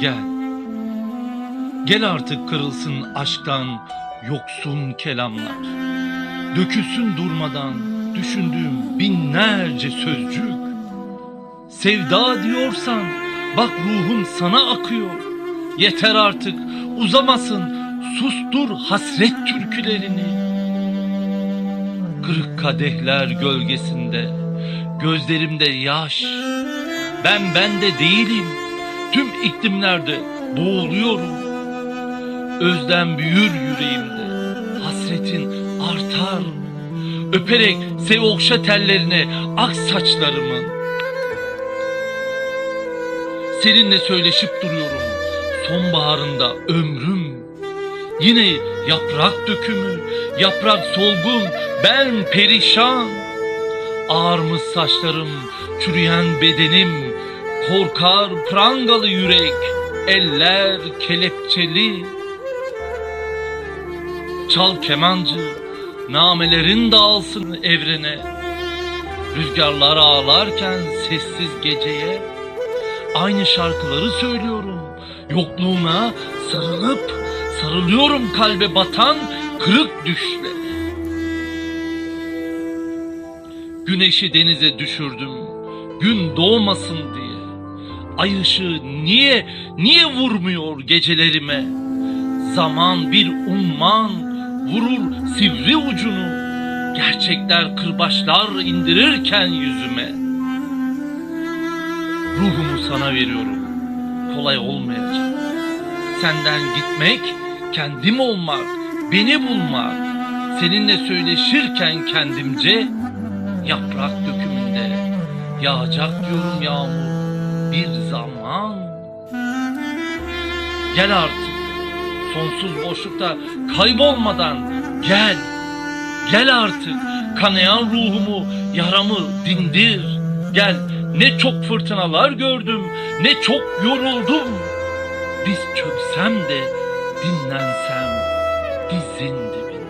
Gel. Gel artık kırılsın aşktan yoksun kelamlar. Dökülsün durmadan düşündüğüm binlerce sözcük. Sevda diyorsan bak ruhun sana akıyor. Yeter artık uzamasın sustur hasret türkülerini. Kırık kadehler gölgesinde gözlerimde yaş. Ben bende değilim. Tüm iklimlerde boğuluyorum. Özlem büyür yüreğimde. Hasretin artar. Öperek sev okşa tellerine ak saçlarımın. Seninle söyleşip duruyorum. Sonbaharında ömrüm. Yine yaprak dökümü, yaprak solgun, ben perişan. Ağarmış saçlarım, çürüyen bedenim, korkar prangalı yürek, eller kelepçeli. Çal kemancı, namelerin dağılsın evrene. Rüzgarlar ağlarken sessiz geceye, aynı şarkıları söylüyorum. Yokluğuna sarılıp sarılıyorum kalbe batan kırık düşle. Güneşi denize düşürdüm. Gün doğmasın diye. Ay ışığı niye, niye vurmuyor gecelerime? Zaman bir umman vurur sivri ucunu. Gerçekler kırbaçlar indirirken yüzüme. Ruhumu sana veriyorum. Kolay olmayacak. Senden gitmek, kendim olmak, beni bulmak. Seninle söyleşirken kendimce yaprak dökümünde yağacak diyorum yağmur bir zaman. Gel artık sonsuz boşlukta kaybolmadan gel. Gel artık kanayan ruhumu yaramı dindir. Gel ne çok fırtınalar gördüm ne çok yoruldum. Diz çöksem de dinlensem dizin dibine.